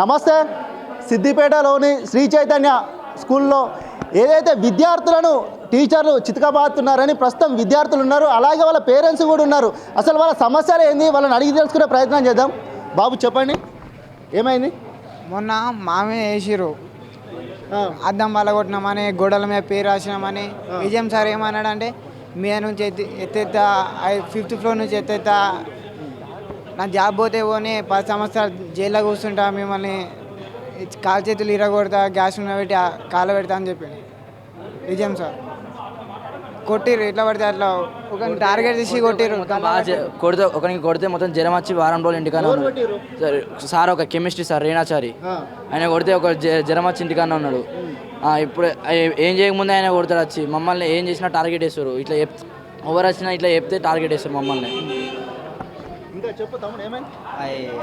నమస్తే. సిద్దిపేటలోని శ్రీ చైతన్య స్కూల్లో ఏదైతే విద్యార్థులను టీచర్లు చితకబాతున్నారని ప్రస్తుతం విద్యార్థులు ఉన్నారు అలాగే వాళ్ళ పేరెంట్స్ కూడా ఉన్నారు. అసలు వాళ్ళ సమస్యలు ఏంది? వాళ్ళని అడిగి తెలుసుకునే ప్రయత్నం చేద్దాం. బాబు చెప్పండి. ఏమైంది? మొన్న మామే వేసిర్రు ఆ, అద్దం వల్ల కొట్టినామని గోడల మీద పేరు రాసినామని. విజయం సార్ ఏమన్నాడంటే మీద నుంచి ఎత్తి ఎత్తెత్తా ఫిఫ్త్ ఫ్లోర్ నుంచి ఎత్తెత్తా నా జాబ్ పోతే పోనీ పది సంవత్సరాలు జైల్లో కూర్చుంటా మిమ్మల్ని కాలు చేతులు ఇరగొడతా గ్యాస్ ఉన్న పెట్టి కాలు పెడతా అని చెప్పిండు. విజయం సార్. కొట్టిర్రు ఎట్లా పడితే అట్లా ఒక టార్గెట్ చేసి కొట్టిర్రు. కొడితే ఒకరికి కొడితే మొత్తం జ్వరం వచ్చి వారం రోజులు ఇంటికానే ఎవరు ఉన్నాడు? సరే, సార్ ఒక కెమిస్ట్రీ సార్ రేణాచారి. ఆయన కొడితే ఒక జ్వరం వచ్చి ఇంటికానే ఉన్నాడు. ఇప్పుడు ఏ- ఏం చేయకముందే ఆయన కొడతాడు వచ్చి. మమ్మల్ని ఏం చేసినా టార్గెట్ వేస్తారు ఇట్లా చెప్ ఎవరు వచ్చినా ఇట్లా చెప్తే టార్గెట్ వేస్తారు మమ్మల్ని. ఇంకా చెప్పు తమ్ముడు ఏమైంది?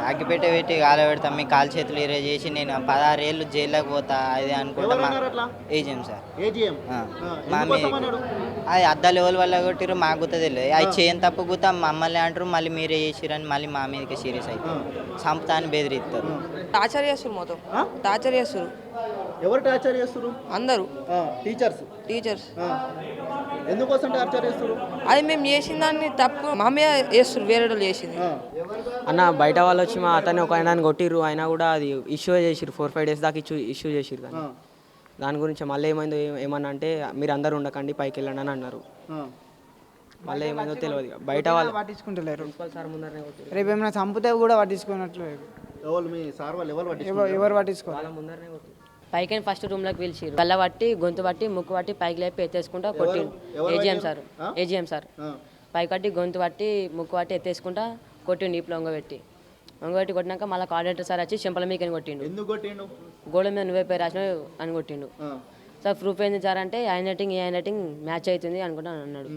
అగ్గిపెట్టె పెట్టి కాల పెడతాం మీ కాలు చేతులు ఇరే చేసి నేను పదహారు ఏళ్ళు జైల్లోకి పోతా అది అనుకుంటా ఏజిఎం సార్. ఏజిఎం? అది అద్దాలు ఎవరి వల్ల కొట్టిరు మాకు గుర్తు తెలియదు. అది చేయని తప్పు గుర్తా మమ్మల్ని అంటారు మళ్ళీ మీరే చేసిరని మళ్ళీ మా మీదకి సీరియస్ అవుతారు చంపుతా అని బెదిరిస్తారు. టార్చర్ చేస్తారు మొత్తం? టార్చర్ చేస్తారు ఎవరు టార్చర్ చేస్తారు అందరూ. టీచర్స్ టీచర్స్ ఎందుకోసం టార్చర్ చేస్తారు అది మేము చేసిన దాన్ని తప్పు. మా మీద వేస్తారు వేరే వాళ్ళు చేసింది. అన్న బయట వాళ్ళు వచ్చి మా అతన్ని ఒక ఆయన కొట్టిర్రు. అయినా కూడా అది ఇష్యూ చేసిర్రు. ఫోర్ ఫైవ్ డేస్ దాకా ఇష్యూ ఇష్యూ చేసిర్రు కానీ. దాని గురించి మళ్ళీ ఏమైందో ఏమన్నా అంటే మీరు అందరూ ఉండకండి పైకి వెళ్ళండి అని అన్నారు. మళ్ళీ ఏమైందో తెలియదు. బయట వాళ్ళు పట్టించుకుంటలేరు. సార్ ముందరనే. రేపు ఏమైనా చంపితే కూడా పట్టించుకున్నట్లు ఎవరు మీ సార్ వాళ్ళు ఎవరు పట్టించుకోవాలి ముందరనే. పైకి ఫస్ట్ రూమ్లోకి పిలిచిరు కళ్ళ పట్టి గొంతు పట్టి ముక్కు పట్టి పైకి లేపి ఎత్తేసుకుంటా కొట్టిండు ఎవరు ఏజిఎం? సార్? AGM sir. ఆ. పై కట్టి గొంతు పట్టి ముక్కు పట్టి ఎత్తేసుకుంటా కొట్టిండు ఇప్పుడు వంగబెట్టి వంగబెట్టి కొట్టినాక మళ్ళీ కోఆర్డినేటర్ సార్ వచ్చి చెంపల మీకని కొట్టిండు. ఎందుకు కొట్టిండు? గోడ మీద నువ్వే పేరు రాసినావు అని కొట్టిండు. సార్ ప్రూఫ్ ఏంది సార్ అంటే ఆయన రేటింగ్ ఆయన రేటింగ్ మ్యాచ్ అవుతుంది అనుకుంటా అన్నాడు.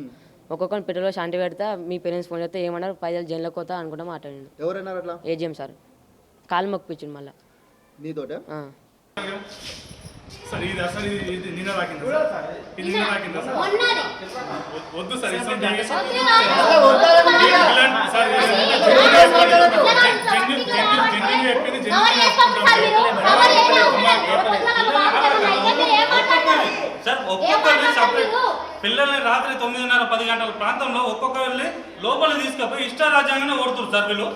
ఒక్కొక్కరిని పెట్రోల్లో శాంతి పెడతా మీ పేరెంట్స్ ఫోన్ చేస్తే ఏమన్నారు? పైసలు జైల్లోకి పోతా అనుకుంటా మాట్లాడిండు. ఎవరన్నారు అట్లా? AGM sir. కాలు మొక్కిపించిండు మళ్ళీ. నీతోట? సార్ ఇది అసలు ఇది ఇది నిన్న తాకిందా సార్ ఇది నిన్న తాకిందా సార్ వద్దు- వద్దు సార్ ఇటువంటి విలన్ సార్ ఇది జెన్యున్ చెప్పండి. జెన్యున్ జెన్యున్ జెన్యున్ చెప్పింది జెన్యున్ సార్ ఒక్కొక్కరిని సపరేట్ పిల్లల్ని రాత్రి తొమ్మిదిన్నర పది గంటల ప్రాంతంలో ఒక్కొక్కరిని లోపల తీసుకుపోయి ఇష్ట రాజ్యాంగానే ఓడుతున్నారు సార్ వీళ్ళు.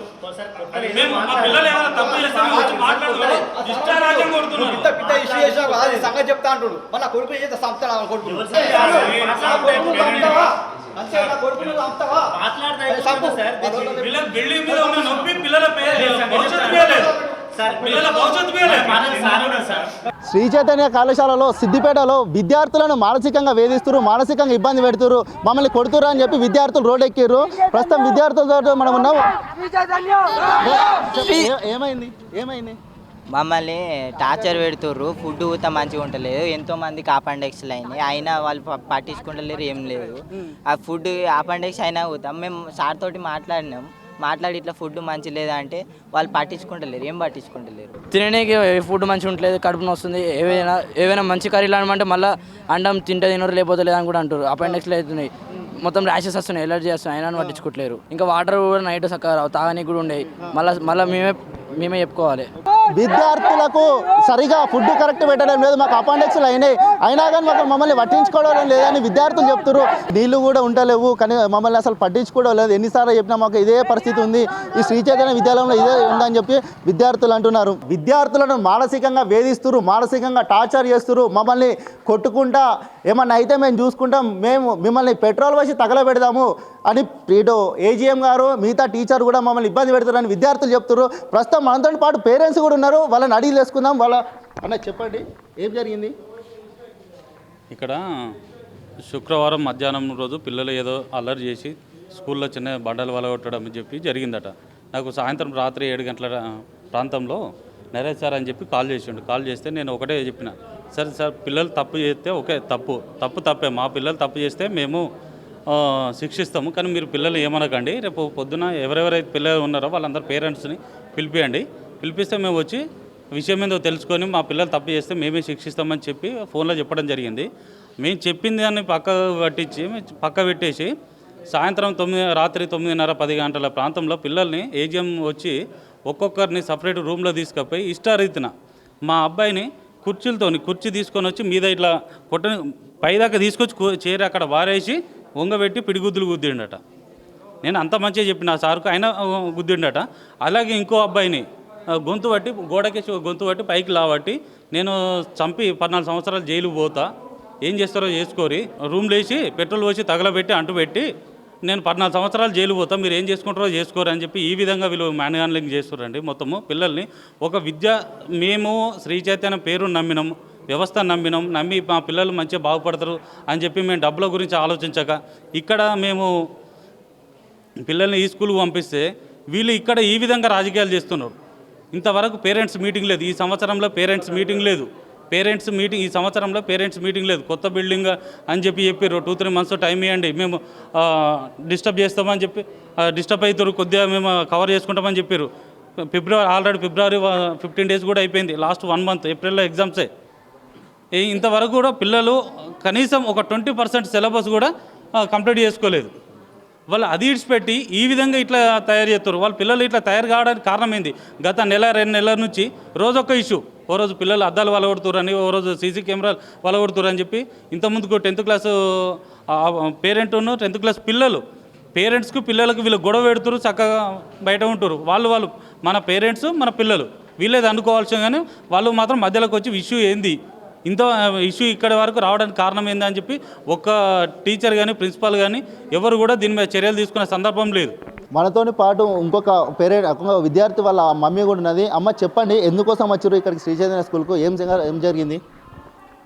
మేము మా పిల్లలు ఏమైనా తప్పు చేస్తే మేము వచ్చి మాట్లాడుతున్నాం. ఇష్ట రాజ్యాంగం కొడుతున్నారు సంగతి చెప్తా అంటుడు. మన కొడుకు చేస్తే సంపుతాడు ఆ కొడుకు బిల్డింగ్ మీద ఉన్న నొప్పి పిల్లల పే- భవిష్యత్తు పేయలేదు పిల్లల భవిష్యత్తు పేయలేదు శ్రీ చైతన్య కళాశాలలో సిద్దిపేటలో విద్యార్థులను మానసికంగా వేధిస్తున్నారు మానసికంగా ఇబ్బంది పెడుతున్నారు మమ్మల్ని కొడుతురు అని చెప్పి విద్యార్థులు రోడ్ ఎక్కిర్రు ప్రస్తుతం విద్యార్థులతో మనం ఉన్నాం. ఏమైంది? ఏమైంది? మమ్మల్ని టార్చర్ పెడుతుర్రు ఫుడ్ కూడా మంచిగా ఉండలేదు ఎంతో మందికి ఆపండెక్స్లు అయినాయి అయినా వాళ్ళు పట్టించుకుంటలేరు ఏం లేదు. ఆ ఫుడ్ ఆపండెక్స్ అయినా కూడా మేము సార్ తోటి మాట్లాడినాం. మాట్లాడి ఇట్లా ఫుడ్ మంచి లేదా అంటే వాళ్ళు పట్టించుకుంటలేరు. ఏం పట్టించుకుంటలేరు. తినడానికి ఫుడ్ మంచిగా ఉండలేదు కడుపు వస్తుంది ఏవైనా ఏవైనా మంచి కర్రీలు అనమంటే మళ్ళీ అండం తింటే తినరు లేకపోతే లేదని కూడా అంటారు. అపెండిక్స్లు అవుతున్నాయి. మొత్తం ర్యాషెస్ వస్తున్నాయి ఎలర్జీ వస్తున్నాయి. అయినా పట్టించుకోవట్లేరు ఇంకా వాటర్ కూడా నైట్ చక్కగా రావు తాగడానికి కూడా ఉండేవి. మళ్ళీ మళ్ళీ మేమే మేమే చెప్పుకోవాలి. విద్యార్థులకు సరిగా ఫుడ్ కరెక్ట్ పెట్టడం లేదు. మాకు అపాండెక్స్లు అయినాయి. అయినా కానీ మాకు మమ్మల్ని పట్టించుకోవడం లేదని విద్యార్థులు చెప్తున్నారు నీళ్ళు కూడా ఉండలేవు. కానీ మమ్మల్ని అసలు పట్టించుకోవడం లేదు. ఎన్నిసార్లు చెప్పినా మాకు ఇదే పరిస్థితి ఉంది. ఈ శ్రీ చైతన్య విద్యాలయంలో ఇదే ఉందని చెప్పి విద్యార్థులు అంటున్నారు. విద్యార్థులను మానసికంగా వేధిస్తున్నారు మానసికంగా టార్చర్ చేస్తున్నారు మమ్మల్ని కొట్టుకుంటా ఏమన్నా అయితే మేము చూసుకుంటాం మేము మిమ్మల్ని పెట్రోల్ వేసి తగలబెడదాము అని ఇటు ఏజీఎం గారు మిగతా టీచర్ కూడా మమ్మల్ని ఇబ్బంది పెడతారని విద్యార్థులు చెప్తున్నారు. ప్రస్తుతం మనతో పాటు పేరెంట్స్ కూడా ఉన్నారు వాళ్ళని అడిగి వేసుకుందాం వాళ్ళ అన్న చెప్పండి ఏం జరిగింది? ఇక్కడ శుక్రవారం మధ్యాహ్నం రోజు పిల్లలు ఏదో అల్లరి చేసి స్కూల్లో చిన్న బండలు వలగొట్టడం అని చెప్పి జరిగిందట. నాకు సాయంత్రం రాత్రి ఏడు గంటల ప్రాంతంలో నరేష్ సార్ అని చెప్పి కాల్ చేసిండు. కాల్ చేస్తే నేను ఒకటే చెప్పిన. సరే సార్ పిల్లలు తప్పు చేస్తే ఓకే తప్పు. తప్పు తప్పే. మా పిల్లలు తప్పు చేస్తే మేము శిక్షిస్తాము. కానీ మీరు పిల్లలు ఏమనకండి. రేపు పొద్దున ఎవరెవరైతే పిల్లలు ఉన్నారో వాళ్ళందరూ పేరెంట్స్ని పిలిపియండి. పిలిపిస్తే మేము వచ్చి విషయం ఏందో తెలుసుకొని మా పిల్లలు తప్పు చేస్తే మేమే శిక్షిస్తామని చెప్పి ఫోన్లో చెప్పడం జరిగింది. మేము చెప్పింది దాన్ని పక్క పట్టించి పక్క పెట్టేసి సాయంత్రం తొమ్మిది రాత్రి తొమ్మిదిన్నర పది గంటల ప్రాంతంలో పిల్లల్ని ఏజిఎం వచ్చి ఒక్కొక్కరిని సపరేట్ రూమ్లో తీసుకుపోయి ఇష్టారీతిన మా అబ్బాయిని కుర్చీలతోని కుర్చీ తీసుకొని వచ్చి మీద ఇట్లా కొట్టని పైదాకా తీసుకొచ్చి చేరి చీర అక్కడ వారేసి వంగబెట్టి పిడిగుద్దులు గుద్దిండట. నేను అంత మంచిగా చెప్పిన ఆ సార్కు ఆయన గుద్దిండట. అలాగే ఇంకో అబ్బాయిని గొంతు పట్టి గోడకేసి గొంతు పట్టి పైకి లాబట్టి నేను చంపి పద్నాలుగు సంవత్సరాలు జైలు పోతా. ఏం చేస్తారో చేసుకోరి. రూమ్లో వేసి పెట్రోల్ పోసి తగలబెట్టి అంటుపెట్టి నేను పద్నాలుగు సంవత్సరాలు జైలు పోతాం మీరు ఏం చేసుకుంటారో చేసుకోరు అని చెప్పి ఈ విధంగా వీళ్ళు మ్యాన్ హ్యాండ్లింగ్ చేస్తారండి మొత్తము పిల్లల్ని ఒక విద్య మేము శ్రీ చైతన్య పేరు నమ్మినాం వ్యవస్థ నమ్మినాం నమ్మి మా పిల్లలు మంచిగా బాగుపడతారు అని చెప్పి మేము డబ్బుల గురించి ఆలోచించక ఇక్కడ మేము పిల్లల్ని ఈ స్కూల్కి పంపిస్తే వీళ్ళు ఇక్కడ ఈ విధంగా రాజకీయాలు చేస్తున్నారు. ఇంతవరకు పేరెంట్స్ మీటింగ్ లేదు ఈ సంవత్సరంలో పేరెంట్స్ మీటింగ్ లేదు. పేరెంట్స్ మీటింగ్ ఈ సంవత్సరంలో పేరెంట్స్ మీటింగ్ లేదు. కొత్త బిల్డింగ్ అని చెప్పి చెప్పారు టూ త్రీ మంత్స్ టైం ఇవ్వండి మేము డిస్టర్బ్ చేస్తామని చెప్పి డిస్టర్బ్ అవుతారు కొద్దిగా మేము కవర్ చేసుకుంటామని చెప్పారు ఫిబ్రవరి ఆల్రెడీ ఫిబ్రవరి ఫిఫ్టీన్ డేస్ కూడా అయిపోయింది. లాస్ట్ వన్ మంత్ ఏప్రిల్లో ఎగ్జామ్సే. ఇంతవరకు కూడా పిల్లలు కనీసం ఒక ట్వంటీ పర్సెంట్ సిలబస్ కూడా కంప్లీట్ చేసుకోలేదు. వాళ్ళు అది ఇడిచిపెట్టి ఈ విధంగా ఇట్లా తయారు చేస్తారు. వాళ్ళ పిల్లలు ఇట్లా తయారు కావడానికి కారణం ఏంది? గత నెల రెండు నెలల నుంచి రోజొక్క ఇష్యూ ఓ రోజు పిల్లలు అద్దాలు వలగొడుతురని ఓ రోజు సీసీ కెమెరాలు వలగొడుతురు అని చెప్పి ఇంతకుముందుకు tenth class parent tenth class పిల్లలు పేరెంట్స్కు పిల్లలకు వీళ్ళు గొడవ పెడుతురు చక్కగా బయట ఉంటారు వాళ్ళు వాళ్ళు మన పేరెంట్స్ మన పిల్లలు. వీళ్ళేది అనుకోవాల్సిన కానీ వాళ్ళు మాత్రం మధ్యలోకి వచ్చి ఇష్యూ ఏంది? ఇంత ఇష్యూ ఇక్కడ వరకు రావడానికి కారణం ఏంది అని చెప్పి ఒక్క టీచర్ కానీ ప్రిన్సిపాల్ కానీ ఎవరు కూడా దీని మీద చర్యలు తీసుకునే సందర్భం లేదు. మనతోని పాటు ఇంకొక పేరెంట్ ఇంకొక విద్యార్థి వాళ్ళ మమ్మీ కూడా ఉన్నది. అమ్మ చెప్పండి ఎందుకోసం వచ్చారు ఇక్కడికి శ్రీ చైతన్య స్కూల్కు? ఏం జరగ- ఏం జరిగింది?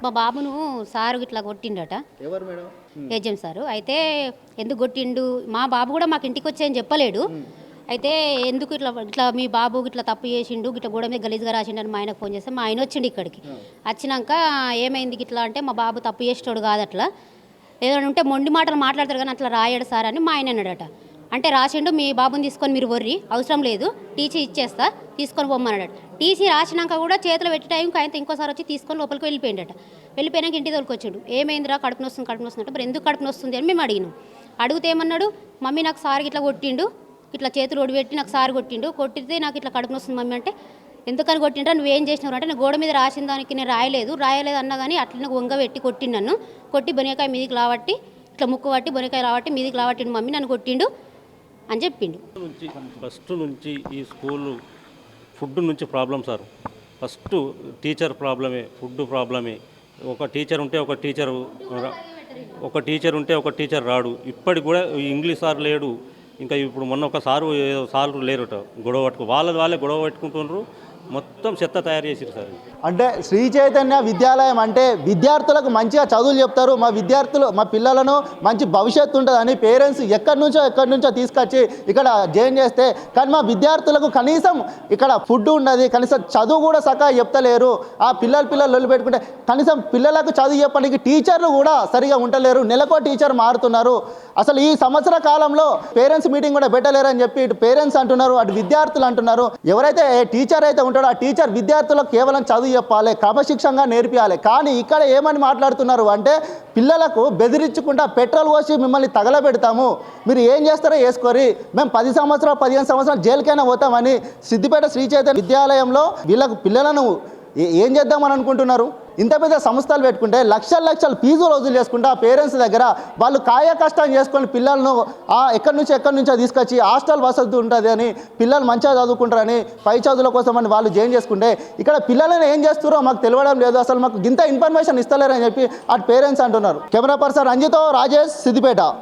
మా బాబును సారు ఇట్లా కొట్టిండట. ఎవరు మేడం? ఏజెం సారు. అయితే ఎందుకు కొట్టిండు? మా బాబు కూడా మాకు ఇంటికి వచ్చాయని చెప్పలేడు. అయితే ఎందుకు ఇట్లా ఇట్లా మీ బాబు ఇట్లా తప్పు చేసిండు ఇట్లా గోడ మీద గలీజ్గా రాసిండు అని మా ఆయనకు ఫోన్ చేస్తే మా ఆయన వచ్చిండు ఇక్కడికి. వచ్చినాక ఏమైంది ఇట్లా అంటే మా బాబు తప్పు చేసేటోడు కాదు అట్లా. ఏదైనా ఉంటే మొండి మాటలు మాట్లాడతారు కానీ అట్లా రాయడు సార్ అని మా ఆయన అన్నాడట. అంటే రాసిండు మీ బాబుని తీసుకొని మీరు వర్రి అవసరం లేదు టీసీ ఇచ్చేస్తా తీసుకొని పొమ్మన్నాడు టీసీ రాసినాక కూడా చేతిలో పెట్టి టైంకి ఆయన ఇంకోసారి వచ్చి తీసుకొని లోపలికి వెళ్ళిపోయిండట. వెళ్ళిపోయినాక ఇంటికి తోలుకొచ్చాడు ఏమైందిరా కడుపు నొస్తుంది కడుపు నొస్తుంది అంటే మరి ఎందుకు కడుపు నొస్తుంది అని మేము అడిగినాం. అడిగితే ఏమన్నాడు మమ్మీ నాకు సార్ ఇట్లా కొట్టిండు ఇట్లా చేతులు ఒడిపెట్టి నాకు సార్ కొట్టిండు. కొట్టితే నాకు ఇట్లా కడుపు నొస్తుంది మమ్మీ అంటే ఎందుకని కొట్టిండ్రా? నువ్వేం చేసినావు? అంటే నేను గోడ మీద రాసిన దానికి నేను రాయలేదు. రాయలేదు అన్నా కానీ అట్లనే వంగ పెట్టి కొట్టిండు నన్ను. కొట్టి బొనికాయ మీదికి లావట్టి ఇట్లా ముక్కు పట్టి బొనికాయ లావట్టి మీదికి లావట్టిండు మమ్మీ నన్ను కొట్టిండు అని చెప్పిండు. ఫస్ట్ నుంచి ఈ స్కూల్ ఫుడ్ నుంచి ప్రాబ్లం సార్. ఫస్ట్ టీచర్ ప్రాబ్లమే ఫుడ్ ప్రాబ్లమే. ఒక టీచర్ ఉంటే ఒక టీచర్ ఒక టీచర్ ఉంటే ఒక టీచర్ రాడు. ఇప్పటికి కూడా ఇంగ్లీష్ సార్ లేడు. ఇంకా ఇప్పుడు మొన్న ఒక సారు ఏదో సార్లు లేరుట గొడవ పట్టుకు వాళ్ళది వాళ్ళే గొడవ పెట్టుకుంటున్నారు మొత్తం చెత్త తయారు చేసారు సార్ అంటే శ్రీ చైతన్య విద్యాలయం అంటే విద్యార్థులకు మంచిగా చదువులు చెప్తారు. మా విద్యార్థులు మా పిల్లలను మంచి భవిష్యత్తు ఉంటుందని పేరెంట్స్ ఎక్కడి నుంచో ఎక్కడి నుంచో తీసుకొచ్చి ఇక్కడ జాయిన్ చేస్తే కానీ మా విద్యార్థులకు కనీసం ఇక్కడ ఫుడ్ ఉండదు కనీసం చదువు కూడా సకా చెప్తలేరు. ఆ పిల్లలు పిల్లలు లొల్లి పెట్టుకుంటే కనీసం పిల్లలకు చదువు చెప్పడానికి టీచర్లు కూడా సరిగా ఉండలేరు. నెలకో టీచర్ మారుతున్నారు. అసలు ఈ సంవత్సర కాలంలో పేరెంట్స్ మీటింగ్ కూడా పెట్టలేరు అని చెప్పి ఇటు పేరెంట్స్ అంటున్నారు అటు విద్యార్థులు అంటున్నారు. ఎవరైతే టీచర్ అయితే ఉంటాడు. ఆ టీచర్ విద్యార్థులకు కేవలం చదువు చెప్పాలి క్రమశిక్షంగా నేర్పియాలి. కానీ ఇక్కడ ఏమని మాట్లాడుతున్నారు అంటే పిల్లలకు బెదిరించకుండా పెట్రోల్ పోసి మిమ్మల్ని తగలబెడతాము. మీరు ఏం చేస్తారో వేసుకోరి మేము పది సంవత్సరాలు పదిహేను సంవత్సరాలు జైలుకైనా పోతామని సిద్దిపేట శ్రీ చైతన్య విద్యాలయంలో వీళ్ళకు పిల్లలను ఏం చేద్దామని అనుకుంటున్నారు? ఇంత పెద్ద సంస్థలు పెట్టుకుంటే లక్షల లక్షల ఫీజులు వసూలు చేసుకుంటే ఆ పేరెంట్స్ దగ్గర వాళ్ళు కాయ కష్టం చేసుకొని పిల్లలను ఆ ఎక్కడి నుంచి ఎక్కడి నుంచో తీసుకొచ్చి హాస్టల్ వసతి ఉంటుంది అని పిల్లలు మంచిగా చదువుకుంటారని పై చదువుల కోసం అని వాళ్ళు జాయిన్ చేసుకుంటే ఇక్కడ పిల్లలను ఏం చేస్తారో మాకు తెలియడం లేదు. అసలు మాకు ఇంత ఇన్ఫర్మేషన్ ఇస్తలేరని చెప్పి అటు పేరెంట్స్ అంటున్నారు. కెమెరా పర్సన్ రంజితో రాజేష్ సిద్దిపేట.